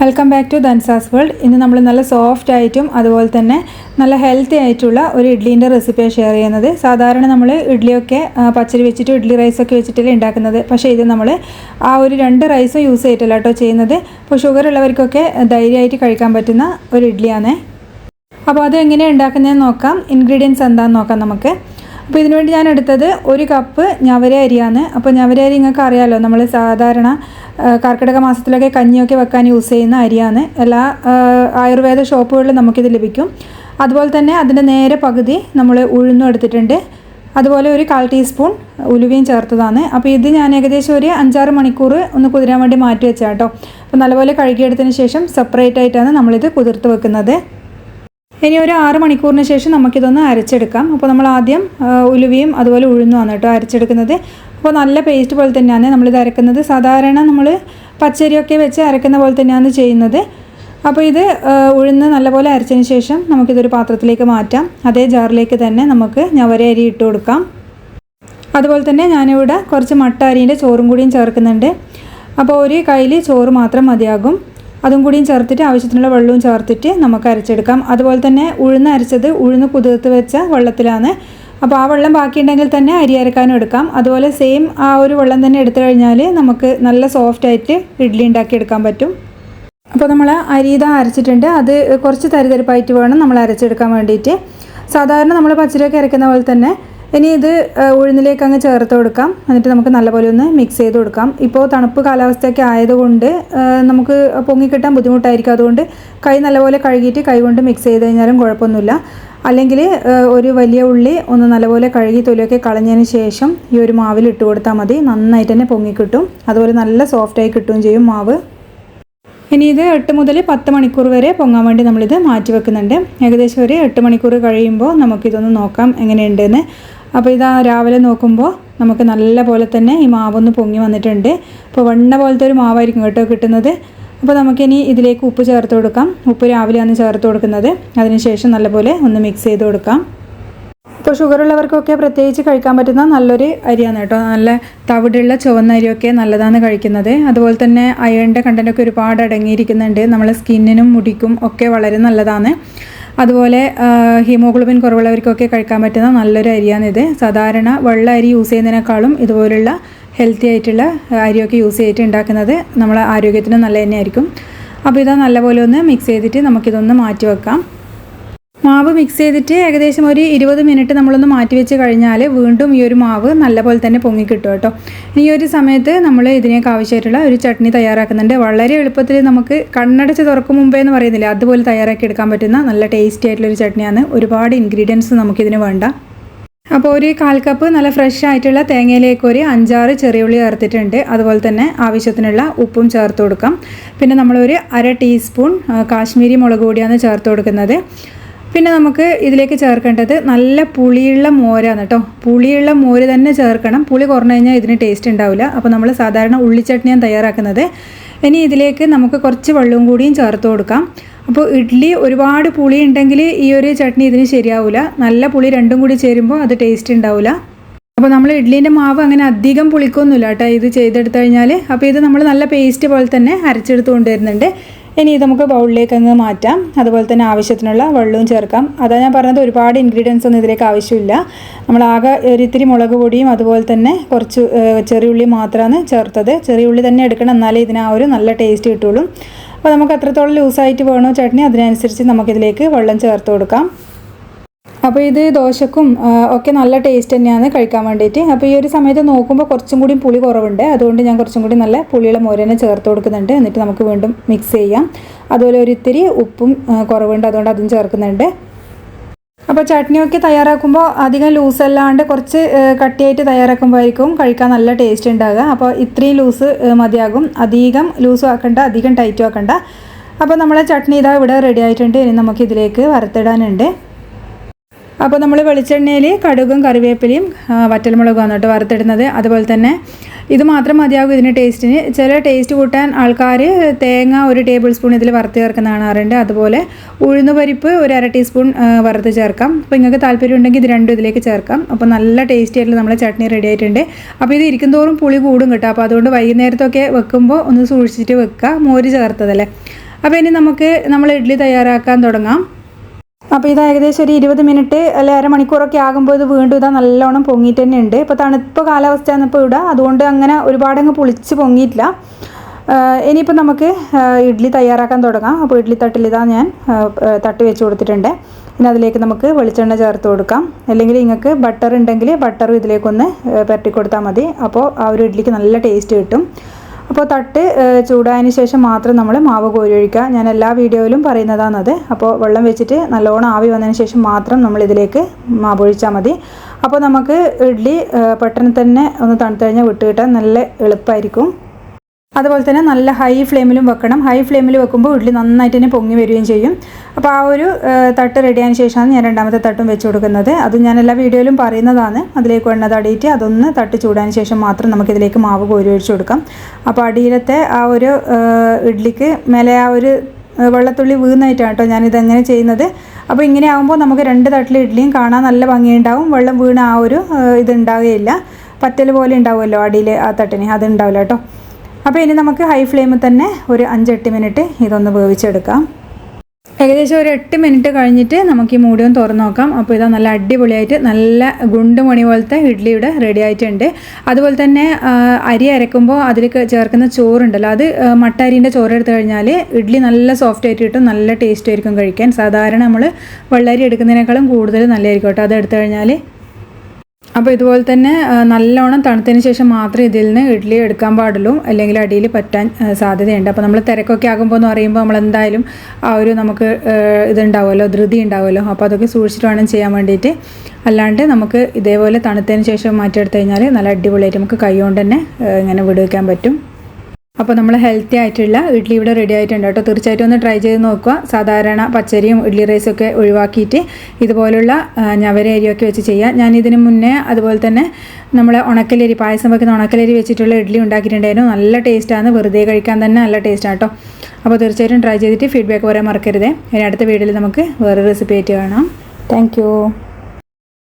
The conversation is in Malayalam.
വെൽക്കം ബാക്ക് ടു ദൻസാസ് വേൾഡ് ഇന്ന് നമ്മൾ നല്ല സോഫ്റ്റ് ആയിട്ടും അതുപോലെ തന്നെ നല്ല ഹെൽത്തി ആയിട്ടുള്ള ഒരു ഇഡ്ഡീന്റെ റെസിപ്പിയാണ് ഷെയർ ചെയ്യുന്നത്. സാധാരണ നമ്മൾ ഇഡ്ഡലിയൊക്കെ പച്ചരി വെച്ചിട്ട് ഇഡ്ഡലി റൈസൊക്കെ വെച്ചിട്ടല്ലേ ഉണ്ടാക്കുന്നത്. പക്ഷേ ഇത് നമ്മൾ ആ ഒരു രണ്ട് റൈസും യൂസ് ചെയ്തിട്ടല്ല കേട്ടോ ചെയ്യുന്നത്. അപ്പോൾ ഷുഗർ ഉള്ളവർക്കൊക്കെ ധൈര്യമായിട്ട് കഴിക്കാൻ പറ്റുന്ന ഒരു ഇഡ്ഡലിയാണ്. അപ്പോൾ അത് എങ്ങനെയാണ് ഉണ്ടാക്കുന്നതെന്ന് നോക്കാം. ഇൻഗ്രീഡിയൻസ് എന്താണെന്ന് നോക്കാം നമുക്ക്. അപ്പോൾ ഇതിനുവേണ്ടി ഞാൻ എടുത്തത് ഒരു കപ്പ് ഞവര അരിയാണ്. അപ്പോൾ ഞവര അരി നിങ്ങൾക്ക് അറിയാമല്ലോ നമ്മൾ സാധാരണ കർക്കിടക മാസത്തിലൊക്കെ കഞ്ഞിയൊക്കെ വെക്കാൻ യൂസ് ചെയ്യുന്ന അരിയാണ്. എല്ലാ ആയുർവേദ ഷോപ്പുകളിലും നമുക്കിത് ലഭിക്കും. അതുപോലെ തന്നെ അതിന്റെ നേരെ പകുതി നമ്മൾ ഉഴുന്നും എടുത്തിട്ടുണ്ട്. അതുപോലെ ഒരു കാൽ ടീസ്പൂൺ ഉലുവയും ചേർത്തതാണ്. അപ്പോൾ ഇത് ഞാൻ ഏകദേശം ഒരു അഞ്ചാറ് മണിക്കൂർ ഒന്ന് കുതിരാൻ വേണ്ടി മാറ്റി വെച്ചാട്ടോ അപ്പോൾ നല്ലപോലെ കഴുകിയെടുത്തതിന് ശേഷം സെപ്പറേറ്റ് ആയിട്ടാണ് നമ്മളിത് കുതിർത്ത് വെക്കുന്നത്. ഇനി ഒരു ആറ് മണിക്കൂറിന് ശേഷം നമുക്കിതൊന്ന് അരച്ചെടുക്കാം. അപ്പോൾ നമ്മൾ ആദ്യം ഉലുവയും അതുപോലെ ഉഴുന്നുമാണ് കേട്ടോ അരച്ചെടുക്കുന്നത്. അപ്പോൾ നല്ല പേസ്റ്റ് പോലെ തന്നെയാണ് നമ്മളിത് അരക്കുന്നത്. സാധാരണ നമ്മൾ പച്ചരിയൊക്കെ വെച്ച് അരക്കുന്ന പോലെ തന്നെയാണ് ചെയ്യുന്നത്. അപ്പോൾ ഇത് ഉഴുന്ന് നല്ലപോലെ അരച്ചതിന് ശേഷം നമുക്കിതൊരു പാത്രത്തിലേക്ക് മാറ്റാം. അതേ ജാറിലേക്ക് തന്നെ നമുക്ക് ഞവര അരി ഇട്ട് കൊടുക്കാം. അതുപോലെ തന്നെ ഞാനിവിടെ കുറച്ച് മട്ട അരിന്റെ ചോറും കൂടിയും ചേർക്കുന്നുണ്ട്. അപ്പോൾ ഒരു കയ്യിൽ ചോറ് മാത്രം മതിയാകും. അതും കൂടിയും ചേർത്തിട്ട് ആവശ്യത്തിനുള്ള വെള്ളവും ചേർത്തിട്ട് നമുക്ക് അരച്ചെടുക്കാം. അതുപോലെ തന്നെ ഉഴുന്ന് അരച്ചത് ഉഴുന്ന് കുതിർത്ത് വെച്ച വെള്ളത്തിലാണ്. അപ്പോൾ ആ വെള്ളം ബാക്കിയുണ്ടെങ്കിൽ തന്നെ അരി അരക്കാനും എടുക്കാം. അതുപോലെ സെയിം ആ ഒരു വെള്ളം തന്നെ എടുത്തു കഴിഞ്ഞാൽ നമുക്ക് നല്ല സോഫ്റ്റ് ആയിട്ട് ഇഡ്ഡലി ഉണ്ടാക്കിയെടുക്കാൻ പറ്റും. അപ്പോൾ നമ്മൾ അരി ഇതാ അരച്ചിട്ടുണ്ട്. അത് കുറച്ച് തരിതരിപ്പായിട്ട് വേണം നമ്മൾ അരച്ചെടുക്കാൻ വേണ്ടിയിട്ട്. സാധാരണ നമ്മൾ പച്ചരിയൊക്കെ അരക്കുന്ന പോലെ തന്നെ ഇനി ഇത് ഉഴുന്നിലേക്ക് അങ്ങ് ചേർത്ത് കൊടുക്കാം. എന്നിട്ട് നമുക്ക് നല്ലപോലെ ഒന്ന് മിക്സ് ചെയ്ത് കൊടുക്കാം. ഇപ്പോൾ തണുപ്പ് കാലാവസ്ഥയൊക്കെ ആയതുകൊണ്ട് നമുക്ക് പൊങ്ങിക്കിട്ടാൻ ബുദ്ധിമുട്ടായിരിക്കും. അതുകൊണ്ട് കൈ നല്ലപോലെ കഴുകിയിട്ട് കൈ കൊണ്ട് മിക്സ് ചെയ്ത് കഴിഞ്ഞാലും കുഴപ്പമൊന്നുമില്ല. അല്ലെങ്കിൽ ഒരു വലിയ ഉള്ളി ഒന്ന് നല്ലപോലെ കഴുകി തൊലിയൊക്കെ കളഞ്ഞതിന് ശേഷം ഈ ഒരു മാവിൽ ഇട്ട് കൊടുത്താൽ മതി. നന്നായിട്ട് തന്നെ പൊങ്ങിക്കിട്ടും. അതുപോലെ നല്ല സോഫ്റ്റായി കിട്ടുകയും ചെയ്യും മാവ്. ഇനി ഇത് എട്ട് മുതൽ പത്ത് മണിക്കൂർ വരെ പൊങ്ങാൻ വേണ്ടി നമ്മളിത് മാറ്റി വെക്കുന്നുണ്ട് ഏകദേശം ഒരു എട്ട് മണിക്കൂർ കഴിയുമ്പോൾ നമുക്കിതൊന്ന് നോക്കാം എങ്ങനെയുണ്ടെന്ന്. അപ്പോൾ ഇതാ രാവിലെ നോക്കുമ്പോൾ നമുക്ക് നല്ല പോലെ തന്നെ ഈ മാവൊന്ന് പൊങ്ങി വന്നിട്ടുണ്ട്. അപ്പോൾ വെണ്ണ പോലത്തെ ഒരു മാവായിരിക്കും കേട്ടോ കിട്ടുന്നത്. അപ്പോൾ നമുക്കിനി ഇതിലേക്ക് ഉപ്പ് ചേർത്ത് കൊടുക്കാം. ഉപ്പ് രാവിലെയാണ് ചേർത്ത് കൊടുക്കുന്നത്. അതിനുശേഷം നല്ലപോലെ ഒന്ന് മിക്സ് ചെയ്ത് കൊടുക്കാം. ഇപ്പോൾ ഷുഗർ ഉള്ളവർക്കൊക്കെ പ്രത്യേകിച്ച് കഴിക്കാൻ പറ്റുന്ന നല്ലൊരു അരിയാണ് കേട്ടോ. നല്ല തവിടുള്ള ചുവന്ന അരിയൊക്കെ നല്ലതാണ് കഴിക്കുന്നത്. അതുപോലെ തന്നെ അയണിന്റെ കണ്ടന്റൊക്കെ ഒരുപാട് അടങ്ങിയിരിക്കുന്നുണ്ട്. നമ്മളെ സ്കിന്നിനും മുടിക്കും ഒക്കെ വളരെ നല്ലതാണ്. അതുപോലെ ഹീമോഗ്ലോബിൻ കുറവുള്ളവർക്കൊക്കെ കഴിക്കാൻ പറ്റുന്ന നല്ലൊരു അരിയാണിത് സാധാരണ വെള്ള അരി യൂസ് ചെയ്യുന്നതിനേക്കാളും ഇതുപോലുള്ള ഹെൽത്തി ആയിട്ടുള്ള അരിയൊക്കെ യൂസ് ചെയ്തിട്ട് ഉണ്ടാക്കുന്നത് നമ്മളെ ആരോഗ്യത്തിന് നല്ല തന്നെയായിരിക്കും. അപ്പോൾ ഇത് നല്ലപോലെ ഒന്ന് മിക്സ് ചെയ്തിട്ട് നമുക്കിതൊന്ന് മാറ്റി വെക്കാം. മാവ് മിക്സ് ചെയ്തിട്ട് ഏകദേശം ഒരു ഇരുപത് മിനിറ്റ് നമ്മളൊന്ന് മാറ്റി വെച്ച് കഴിഞ്ഞാൽ വീണ്ടും ഈ ഒരു മാവ് നല്ലപോലെ തന്നെ പൊങ്ങി കിട്ടും കേട്ടോ. ഈ ഒരു സമയത്ത് നമ്മൾ ഇതിനേക്ക് ആവശ്യമായിട്ടുള്ള ഒരു ചട്നി തയ്യാറാക്കുന്നുണ്ട്. വളരെ എളുപ്പത്തിൽ നമുക്ക് കണ്ണടച്ച് തുറക്കും മുമ്പേ എന്ന് പറയുന്നില്ല അതുപോലെ തയ്യാറാക്കി എടുക്കാൻ പറ്റുന്ന നല്ല ടേസ്റ്റി ആയിട്ടുള്ള ഒരു ചട്നിയാണ്. ഒരുപാട് ഇൻഗ്രീഡിയൻസ് നമുക്കിതിന് വേണ്ട. അപ്പോൾ ഒരു കാൽ കപ്പ് നല്ല ഫ്രഷ് ആയിട്ടുള്ള തേങ്ങയിലേക്ക് ഒരു അഞ്ചാറ് ചെറിയുള്ളി ചേർത്തിട്ടുണ്ട്. അതുപോലെ തന്നെ ആവശ്യത്തിനുള്ള ഉപ്പും ചേർത്ത് കൊടുക്കാം. പിന്നെ നമ്മളൊരു അര ടീസ്പൂൺ കാശ്മീരി മുളക് പൊടിയാണ് ചേർത്ത് കൊടുക്കുന്നത്. പിന്നെ നമുക്ക് ഇതിലേക്ക് ചേർക്കേണ്ടത് നല്ല പുളിയുള്ള മോരാണ് കേട്ടോ. പുളിയുള്ള മോര് തന്നെ ചേർക്കണം. പുളി കുറഞ്ഞു കഴിഞ്ഞാൽ ഇതിന് ടേസ്റ്റ് ഉണ്ടാവില്ല. അപ്പോൾ നമ്മൾ സാധാരണ ഉള്ളിച്ചട്നിയാണ് തയ്യാറാക്കുന്നത്. ഇനി ഇതിലേക്ക് നമുക്ക് കുറച്ച് വെള്ളവും കൂടിയും ചേർത്ത് കൊടുക്കാം. അപ്പോൾ ഇഡ്ഡലി ഒരുപാട് പുളി ഉണ്ടെങ്കിൽ ഈ ഒരു ചട്നി ഇതിന് ശരിയാവില്ല നല്ല പുളി രണ്ടും കൂടി ചേരുമ്പോൾ അത് ടേസ്റ്റ് ഉണ്ടാവില്ല അപ്പോൾ നമ്മൾ ഇഡ്ഡലീന്റെ മാവ് അങ്ങനെ അധികം പുളിക്കൊന്നുമില്ല കേട്ടോ. ഇത് ചെയ്തെടുത്തു കഴിഞ്ഞാൽ അപ്പോൾ ഇത് നമ്മൾ നല്ല പേസ്റ്റ് പോലെ തന്നെ അരച്ചെടുത്ത് കൊണ്ടുവരുന്നുണ്ട്. ഇനി നമുക്ക് ബൗളിലേക്ക് അങ്ങ് മാറ്റാം. അതുപോലെ തന്നെ ആവശ്യത്തിനുള്ള വെള്ളവും ചേർക്കാം. അതാ ഞാൻ പറഞ്ഞത് ഒരുപാട് ഇൻഗ്രീഡിയൻസ് ഒന്നും ഇതിലേക്ക് ആവശ്യമില്ല. നമ്മൾ ആകെ ഒരിത്തിരി മുളക് പൊടിയും അതുപോലെ തന്നെ കുറച്ച് ചെറിയ ചെറിയുള്ളി മാത്രമാണ് ചേർത്തത്. ചെറിയുള്ളി തന്നെ എടുക്കണം എന്നാലേ ഇതിന് ആ ഒരു നല്ല ടേസ്റ്റ് കിട്ടുള്ളൂ. അപ്പോൾ നമുക്ക് എത്രത്തോളം ലൂസായിട്ട് വേണോ ചട്നി? അതിനനുസരിച്ച് നമുക്കിതിലേക്ക് വെള്ളം ചേർത്ത് കൊടുക്കാം. അപ്പോൾ ഇത് ദോശക്കും ഒക്കെ നല്ല ടേസ്റ്റ് തന്നെയാണ് കഴിക്കാൻ വേണ്ടിയിട്ട് അപ്പോൾ ഈ ഒരു സമയത്ത് നോക്കുമ്പോൾ കുറച്ചും കൂടി പുളി കുറവുണ്ട്. അതുകൊണ്ട് ഞാൻ കുറച്ചും കൂടി നല്ല പുളിയുള്ള മോരനെ ചേർത്ത് കൊടുക്കുന്നുണ്ട്. എന്നിട്ട് നമുക്ക് വീണ്ടും മിക്സ് ചെയ്യാം. അതുപോലെ ഒരു ഇത്തിരി ഉപ്പും കുറവുണ്ട്. അതുകൊണ്ട് അതും ചേർക്കുന്നുണ്ട്. അപ്പോൾ ചട്നിയൊക്കെ തയ്യാറാക്കുമ്പോൾ അധികം ലൂസ് അല്ലാണ്ട് കുറച്ച് കട്ടിയായിട്ട് തയ്യാറാക്കുമ്പോഴായിരിക്കും കഴിക്കാൻ നല്ല ടേസ്റ്റ് ഉണ്ടാകുക അപ്പോൾ ഇത്രയും ലൂസ് മതിയാകും. അധികം ലൂസും ആക്കണ്ട അധികം ടൈറ്റും ആക്കണ്ട. അപ്പോൾ നമ്മളെ ചട്നി ഇതാ ഇവിടെ റെഡി ആയിട്ടുണ്ട്. ഇനി നമുക്ക് ഇതിലേക്ക് വറുത്തിടാനുണ്ട്. അപ്പോൾ നമ്മൾ വെളിച്ചെണ്ണയിൽ കടുകും കറിവേപ്പിലയും വറ്റൽമുളകും കേട്ടോ വറുത്തിടുന്നത്. അതുപോലെ തന്നെ ഇത് മാത്രം മതിയാകും ഇതിന് ടേസ്റ്റിന് ചില ടേസ്റ്റ് കൂട്ടാൻ ആൾക്കാർ തേങ്ങ ഒരു ടേബിൾ സ്പൂൺ ഇതിൽ വറുത്ത് ചേർക്കുന്ന കാണാറുണ്ട്. അതുപോലെ ഉഴുന്ന് പരിപ്പ് ഒരു അര ടീസ്പൂൺ വറുത്ത് ചേർക്കാം. അപ്പോൾ നിങ്ങൾക്ക് താല്പര്യം ഉണ്ടെങ്കിൽ ഇത് രണ്ടും ഇതിലേക്ക് ചേർക്കാം. അപ്പോൾ നല്ല ടേസ്റ്റി ആയിട്ടുള്ള നമ്മുടെ ചട്നി റെഡി ആയിട്ടുണ്ട്. അപ്പോൾ ഇത് ഇരിക്കും തോറും പുളി കൂടും കേട്ടോ. അപ്പോൾ അതുകൊണ്ട് വൈകുന്നേരത്തൊക്കെ വെക്കുമ്പോൾ ഒന്ന് സൂക്ഷിച്ചിട്ട് വെക്കുക. മോര് ചേർത്തതല്ലേ. അപ്പോൾ ഇനി നമുക്ക് നമ്മൾ ഇഡ്ഡലി തയ്യാറാക്കാൻ തുടങ്ങാം. അപ്പോൾ ഇത് ഏകദേശം ഒരു ഇരുപത് മിനിറ്റ് അല്ലെ അരമണിക്കൂറൊക്കെ ആകുമ്പോൾ ഇത് വീണ്ടും ഇതാ നല്ലോണം പൊങ്ങിയിട്ട് തന്നെ ഉണ്ട്. ഇപ്പോൾ തണുപ്പ് കാലാവസ്ഥയാണ് ഇപ്പോൾ ഇടുക. അതുകൊണ്ട് അങ്ങനെ ഒരുപാട് അങ്ങ് പുളിച്ച് പൊങ്ങിയിട്ടില്ല. ഇനിയിപ്പോൾ നമുക്ക് ഇഡ്ഡലി തയ്യാറാക്കാൻ തുടങ്ങാം. അപ്പോൾ ഇഡ്ഡലി തട്ടിൽ ഇതാ ഞാൻ തട്ട് വെച്ച് കൊടുത്തിട്ടുണ്ട്. ഇനി അതിലേക്ക് നമുക്ക് വെളിച്ചെണ്ണ ചേർത്ത് കൊടുക്കാം. അല്ലെങ്കിൽ നിങ്ങൾക്ക് ബട്ടർ ഉണ്ടെങ്കിൽ ബട്ടറും ഇതിലേക്കൊന്ന് ആഹ് പുരട്ടി കൊടുത്താൽ മതി. അപ്പോൾ ആ ഒരു ഇഡ്ഡലിക്ക് നല്ല ടേസ്റ്റ് കിട്ടും. അപ്പോൾ തട്ട് ചൂടായതിനു ശേഷം മാത്രം നമ്മൾ മാവ് കോരി ഒഴിക്കുക ഞാൻ എല്ലാ വീഡിയോയിലും പറയുന്നതാണത്. അപ്പോൾ വെള്ളം വെച്ചിട്ട് നല്ലോണം ആവി വന്നതിന് ശേഷം മാത്രം നമ്മൾ ഇതിലേക്ക് മാവ് ഒഴിച്ചാൽ മതി. അപ്പോൾ നമുക്ക് ഇഡ്ഡലി പെട്ടെന്ന് തന്നെ ഒന്ന് തണുത്ത് കഴിഞ്ഞാൽ വിട്ട് കിട്ടാൻ നല്ല എളുപ്പമായിരിക്കും അതുപോലെ തന്നെ നല്ല ഹൈ ഫ്ലെയിമിലും വെക്കണം. ഹൈ ഫ്ലെയിമിൽ വെക്കുമ്പോൾ ഇഡ്ഡലി നന്നായിട്ട് തന്നെ പൊങ്ങി വരികയും ചെയ്യും. അപ്പോൾ ആ ഒരു തട്ട് റെഡിയായതിന് ശേഷമാണ് ഞാൻ രണ്ടാമത്തെ തട്ടും വെച്ച് കൊടുക്കുന്നത്. അത് ഞാൻ എല്ലാ വീഡിയോയിലും പറയുന്നതാണ്. അതിലേക്ക് എണ്ണ തടിയിട്ട് അതൊന്ന് തട്ട് ചൂടാൻ ശേഷം മാത്രം നമുക്കിതിലേക്ക് മാവ് കോരി ഒഴിച്ചു കൊടുക്കാം. അപ്പോൾ അടിയിലത്തെ ആ ഒരു ഇഡ്ഡലിക്ക് മേലെ ആ ഒരു വെള്ളത്തുള്ളി വീണായിട്ടാണ് കേട്ടോ ഞാനിതെങ്ങനെ ചെയ്യുന്നത്. അപ്പോൾ ഇങ്ങനെ ആകുമ്പോൾ നമുക്ക് രണ്ട് തട്ടിൽ ഇഡ്ഡലിയും കാണാൻ നല്ല ഭംഗിയുണ്ടാവും. വെള്ളം വീണ ആ ഒരു ഇതുണ്ടാവുകയില്ല പറ്റൽ പോലെ ഉണ്ടാവുമല്ലോ അടിയിൽ ആ തട്ടിന്. അത് ഉണ്ടാവില്ല കേട്ടോ. അപ്പോൾ ഇനി നമുക്ക് ഹൈ ഫ്ലെയിമിൽ തന്നെ ഒരു അഞ്ചെട്ട് മിനിറ്റ് ഇതൊന്ന് വേവിച്ചെടുക്കാം. ഏകദേശം ഒരു എട്ട് മിനിറ്റ് കഴിഞ്ഞിട്ട് നമുക്ക് ഈ മൂടിയും തുറന്ന് നോക്കാം. അപ്പോൾ ഇതാ നല്ല അടിപൊളിയായിട്ട് നല്ല ഗുണ്ട് മണി പോലത്തെ ഇഡ്ഡലി ഇവിടെ റെഡി ആയിട്ടുണ്ട്. അതുപോലെ തന്നെ അരി അരക്കുമ്പോൾ അതിലേക്ക് ചേർക്കുന്ന ചോറുണ്ടല്ലോ അത് മട്ടരിന്റെ ചോറ് എടുത്തു കഴിഞ്ഞാൽ ഇഡ്ഡലി നല്ല സോഫ്റ്റ് ആയിട്ട് കിട്ടും നല്ല ടേസ്റ്റ് ആയിരിക്കും കഴിക്കാൻ. സാധാരണ നമ്മൾ വെള്ളരി എടുക്കുന്നതിനേക്കാളും കൂടുതൽ നല്ലതായിരിക്കും കേട്ടോ. അത് എടുത്തു കഴിഞ്ഞാൽ അപ്പോൾ ഇതുപോലെ തന്നെ നല്ലോണം തണുത്തതിന് ശേഷം മാത്രമേ ഇതിൽ നിന്ന് ഇഡ്ഡലി എടുക്കാൻ പാടുള്ളൂ. അല്ലെങ്കിൽ അടിയിൽ പറ്റാൻ സാധ്യതയുണ്ട്. അപ്പോൾ നമ്മൾ തിരക്കൊക്കെ ആകുമ്പോൾ എന്ന് പറയുമ്പോൾ നമ്മൾ എന്തായാലും ആ ഒരു നമുക്ക് ഇതുണ്ടാവുമല്ലോ ധൃതി ഉണ്ടാവുമല്ലോ. അപ്പോൾ അതൊക്കെ സൂക്ഷിച്ചിട്ട് വേണം ചെയ്യാൻ വേണ്ടിയിട്ട്. അല്ലാണ്ട് നമുക്ക് ഇതേപോലെ തണുത്തതിന് ശേഷം മാറ്റിയെടുത്ത് കഴിഞ്ഞാൽ നല്ല അടിപൊളിയായിട്ട് നമുക്ക് കൈ കൊണ്ട് തന്നെ ഇങ്ങനെ വിടുവിക്കാൻ പറ്റും. അപ്പോൾ നമ്മൾ ഹെൽത്തി ആയിട്ടുള്ള ഇഡ്ഡലി ഇവിടെ റെഡി ആയിട്ടുണ്ട് കേട്ടോ. തീർച്ചയായിട്ടും ഒന്ന് ട്രൈ ചെയ്ത് നോക്കുക. സാധാരണ പച്ചരിയും ഇഡ്ഡലി റൈസും ഒക്കെ ഒഴിവാക്കിയിട്ട് ഇതുപോലുള്ള ഞവര അരിയൊക്കെ വെച്ച് ചെയ്യുക ഞാൻ ഇതിന് മുന്നേ അതുപോലെ തന്നെ നമ്മൾ ഉണക്കലരി പായസം വെക്കുന്ന ഉണക്കലരി വെച്ചിട്ടുള്ള ഇഡ്ഡലി ഉണ്ടാക്കിയിട്ടുണ്ടായിരുന്നു. നല്ല ടേസ്റ്റാണ് വെറുതെ കഴിക്കാൻ തന്നെ നല്ല ടേസ്റ്റാണ് കേട്ടോ. അപ്പോൾ തീർച്ചയായിട്ടും ട്രൈ ചെയ്തിട്ട് ഫീഡ്ബാക്ക് പറയാൻ മറക്കരുതേ. ഇനി അടുത്ത വീഡിയോയിൽ നമുക്ക് വേറെ റെസിപ്പി ആയിട്ട് കാണാം. താങ്ക്